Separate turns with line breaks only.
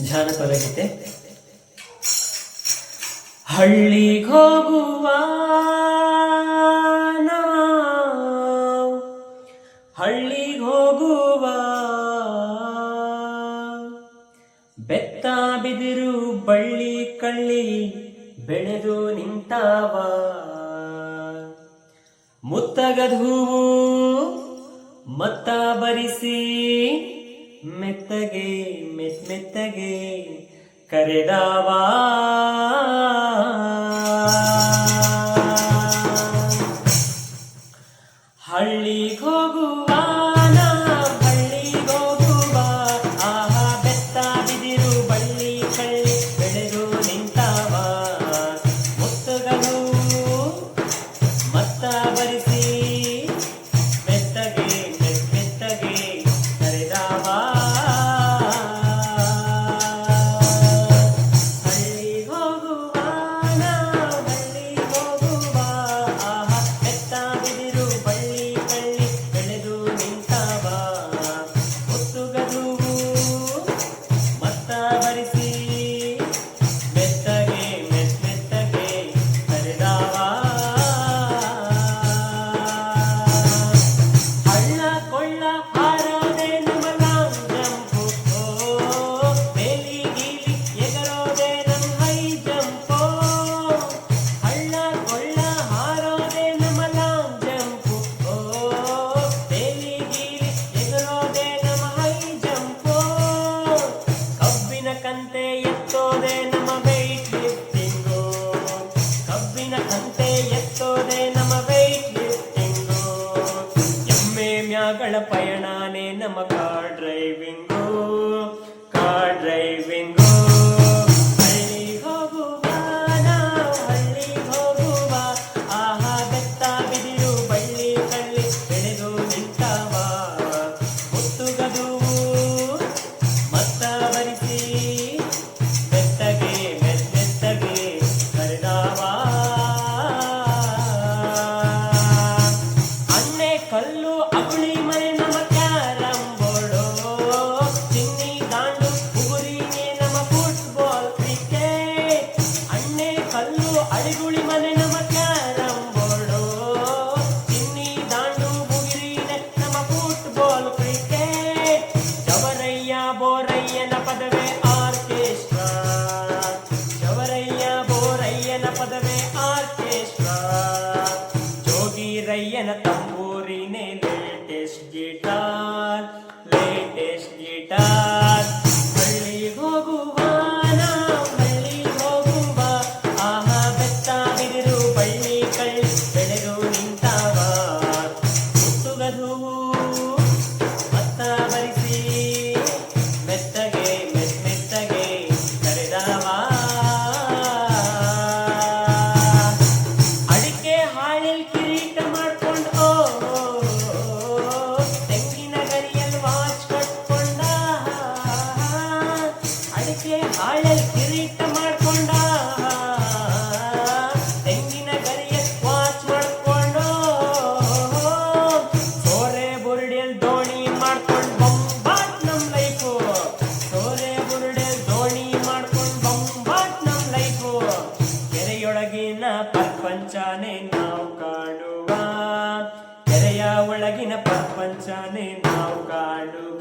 ಜಾನಪದ ಗೀತೆ ಹಳ್ಳಿಗೋಗುವ ಹಳ್ಳಿಗೋಗುವ ಬೆತ್ತ ಬಿದಿರು ಬಳ್ಳಿ ಕಳ್ಳಿ ಬೆಳೆದು ನಿಂತಾವ. ಮುತ್ತಗದ ಹೂವು ಮತ್ತ ಬರಿಸಿ ಮೆತ್ತಗೆ ಮೆತ್ ಮೆತ್ತಗೆ ಕರೆದಾವಾ? ನಮ್ಮ ಕಾರ್ ಡ್ರೈವಿಂಗು ಕಾರ್ ಡ್ರೈವಿಂಗು. ಹಳ್ಳಿ ಹೋಗುವ ನಾವು, ಹಳ್ಳಿ ಹೋಗುವ ಆಹಾ ಬೆತ್ತ ಬಿದಿರು ಬಳ್ಳಿ ಕಳ್ಳಿ ಬೆಳೆದು ನಿಂತವ. ಮುತ್ತುಗದುವು ಮತ್ತ ಬರಿಸಿ ಬೆತ್ತಗೆ, ಮೆತ್ತೆತ್ತಗೆ ಕರೆದಾವ. ಅನ್ನೆ ಕಲ್ಲು ಅಗುಳಿ ಮನೆ ಮುಳಗಿನ ಪ್ರಪಂಚನೇ ನಾವು ಕಾಡುವ